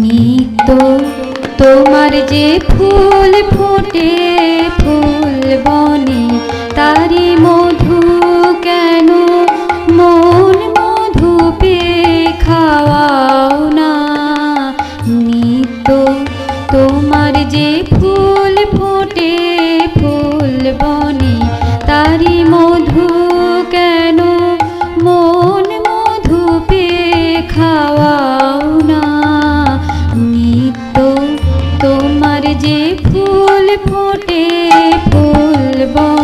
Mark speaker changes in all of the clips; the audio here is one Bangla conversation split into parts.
Speaker 1: নিত্য তোমার যে ফুল ফুটে ফুল বনে তারি মো ফুল ফোটে ফুল বন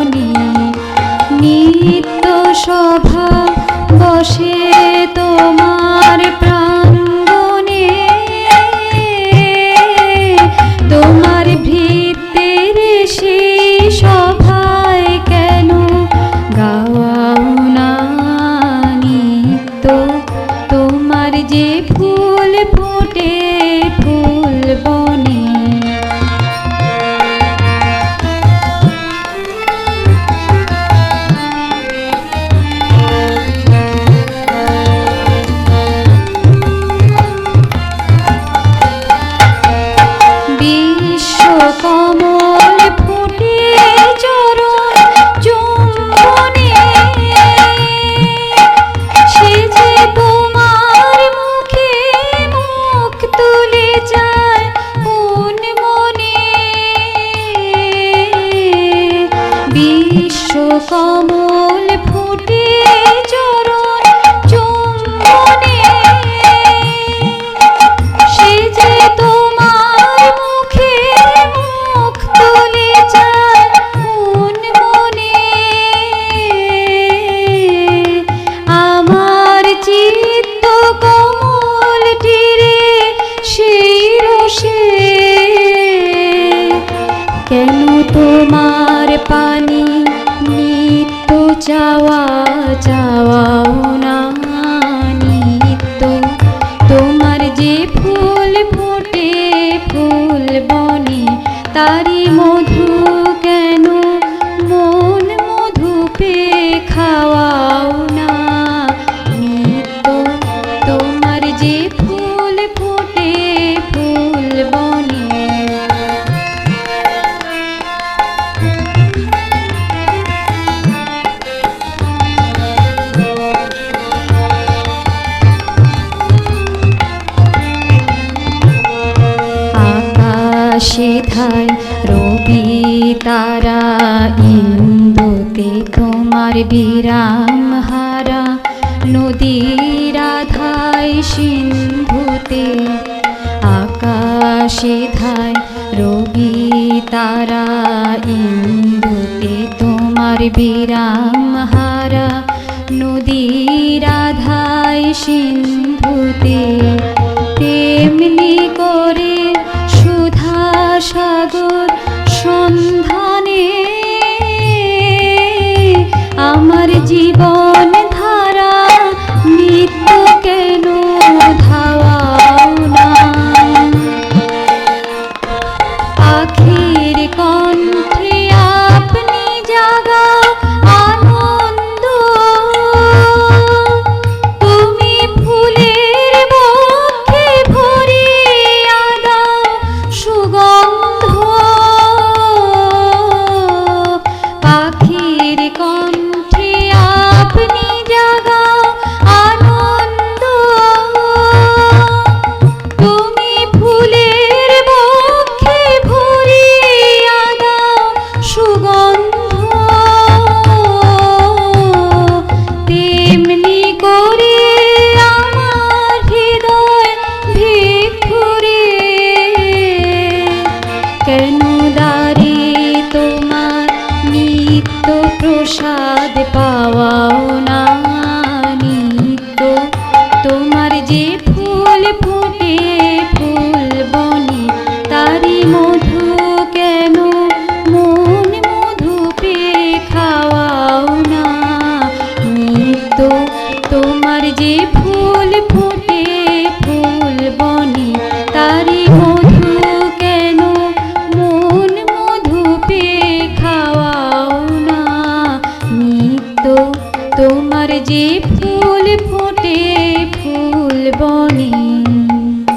Speaker 1: চাওয়া চাওয়াও না নিত্য। তোমার যে ফুল ফুটে ফুল বনে তারি মন সেথায় রবি তারা ইন্দুতে তোমার বিরাম হারা। নদীরাধায় সিন্ধুতে আকাশে ধায় রবি তারা ইন্দুতে তোমার বিরাম কণ্ঠে নিত্য প্রসাদ পাওয়াও না, নিত্য। তোমার যে ফুল ফুটে, ফুল বনি তারি মধু কেন মন মধু পে খাওয়াও না, নিত্য। তোমার যে ফুল ফুটে